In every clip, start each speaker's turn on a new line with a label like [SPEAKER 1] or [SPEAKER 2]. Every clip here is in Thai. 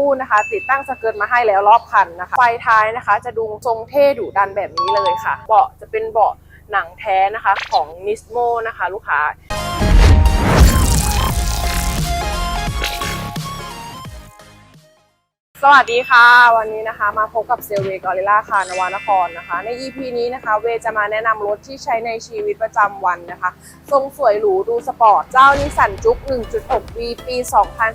[SPEAKER 1] คู่นะคะ ติดตั้งสเกิร์ตมาให้แล้วรอบคันนะคะ ไฟท้ายนะคะ จะดูทรงเท่ดุดันแบบนี้เลยค่ะ เบาะจะเป็นเบาะหนังแท้นะคะของ Nismo นะคะ ลูกค้า สวัสดีค่ะ วันนี้นะคะมาพบกับเซลเวกอริล่าคานวานครนะคะ ใน EP นี้นะคะเวจะมาแนะนำรถที่ใช้ในชีวิตประจำวันนะคะ ทรงสวยหรูดูสปอร์ต เจ้านิสันจุก 1.6 V ปี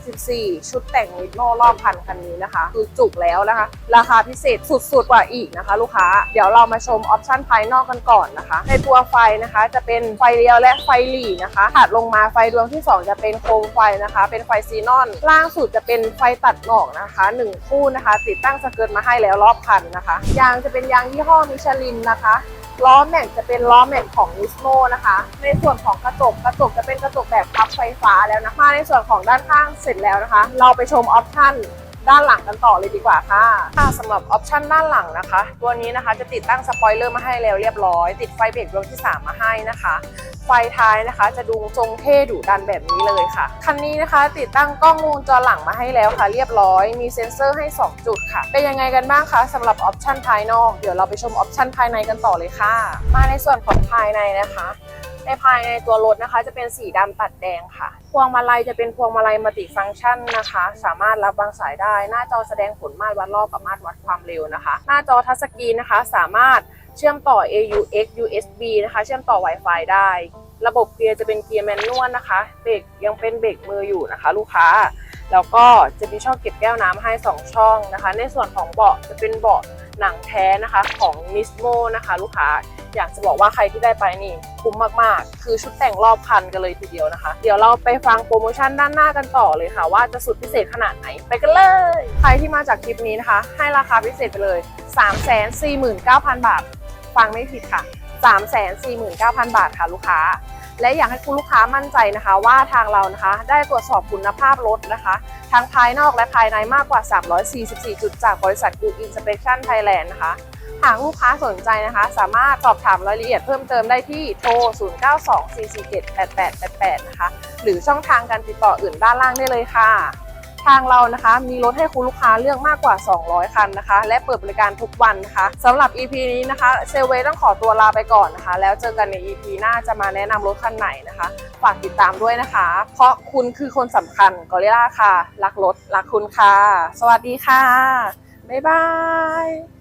[SPEAKER 1] 2014 ชุดแต่งวิดโนรอบพันคันนี้นะคะ คือจุกแล้วนะคะ ราคาพิเศษสุดๆกว่าอีกนะคะ ลูกค้า เดี๋ยวเรามาชมออปชั่นภายนอกกันก่อนนะคะ ในตัวไฟนะคะจะเป็นไฟเลี้ยวและไฟหลีนะคะถัดลงมาไฟดวงที่ 2 จะเป็นโคมไฟนะคะ เป็นไฟซีนอน ล่างสุดจะเป็นไฟตัดหมอกนะคะห1 คู่นะคะ ติดตั้งสเกิร์ตมาให้แล้วรอบคันนะคะ ยางจะเป็นยางยี่ห้อมิชลินนะคะล้อแม็กจะเป็นล้อแม็กของนิสโมนะคะ ในส่วนของกระจกกระจกจะเป็นกระจกแบบพับไฟฟ้าแล้วนะคะในส่วนของด้านข้างเสร็จแล้วนะคะ เราไปชมออปชั่น ด้านหลังกันต่อเลยดีกว่าค่ะ ค่ะสำหรับออปชันด้านหลังนะคะ ตัวนี้นะคะจะติดตั้งสปอยเลอร์มาให้แล้วเรียบร้อย ติดไฟเบรกดวงที่ 3 มาให้นะคะ ไฟท้ายนะคะ จะดูทรงเท่ดุดันแบบนี้เลยค่ะ คันนี้นะคะ ติดตั้งกล้องวงจรหลังมาให้แล้วค่ะ เรียบร้อย มีเซ็นเซอร์ให้ 2 จุดค่ะ เป็นยังไงกันบ้างคะสำหรับออปชันภายนอก เดี๋ยวเราไปชมออปชันภายในกันต่อเลยค่ะ มาในส่วนของภายในนะคะ ในภายในตัวรถนะคะ จะเป็นสีดำตัดแดงค่ะ พวงมาลัยจะเป็นพวงมาลัยมัลติฟังก์ชันนะคะ สามารถรับวางสายได้ หน้าจอแสดงผลมาตรวัดรอบกับมาตรวัดความเร็วนะคะ หน้าจอทัชสกรีนนะคะ สามารถเชื่อมต่อ AUX USB นะคะ เชื่อมต่อ Wi-Fi ได้ ระบบเกียร์จะเป็นเกียร์แมนนวลนะคะ เบรกยังเป็นเบรกมืออยู่นะคะ ลูกค้า แล้วก็จะมีช่องเก็บแก้วน้ำให้ 2 ช่องนะคะ ในส่วนของเบาะจะเป็นเบาะหนังแท้นะคะของ Nismo นะคะ ลูกค้า อยากจะบอกว่าใครที่ได้ไปนี่คุ้มมากๆ คือชุดแต่งรอบคันกันเลยทีเดียวนะคะ เดี๋ยวเราไปฟังโปรโมชั่นด้านหน้ากันต่อเลยค่ะ ว่าจะสุดพิเศษขนาดไหนไปกันเลย ใครที่มาจากคลิปนี้นะคะ ให้ราคาพิเศษไปเลย 349,000 บาท ฟังไม่ผิดค่ะ 349,000 บาทค่ะลูกค้า และอยากให้คุณลูกค้ามั่นใจนะคะ ว่าทางเรานะคะ ได้ตรวจสอบคุณภาพรถนะคะ ทั้งภายนอกและภายในมากกว่า 344 จุดจากบริษัท Good Inspection Thailand นะคะ หากลูกค้าสนใจนะคะ สามารถสอบถามรายละเอียดเพิ่มเติมได้ที่โทร 0924478888 นะคะ หรือช่องทางการติดต่ออื่นด้านล่างได้เลยค่ะ ทางเรานะคะ มีรถให้คุณลูกค้าเลือกมากกว่า 200 คันนะคะ และเปิดบริการทุกวันนะคะสำหรับ EP นี้นะคะเซเวต้องขอตัวลาไปก่อนนะคะ แล้วเจอกันใน EP หน้าจะมาแนะนำรถคันไหนนะคะ ฝากติดตามด้วยนะคะ เพราะคุณคือคนสำคัญกอริล่าค่ะ รักรถรักคุณค่ะ สวัสดีค่ะบ๊ายบาย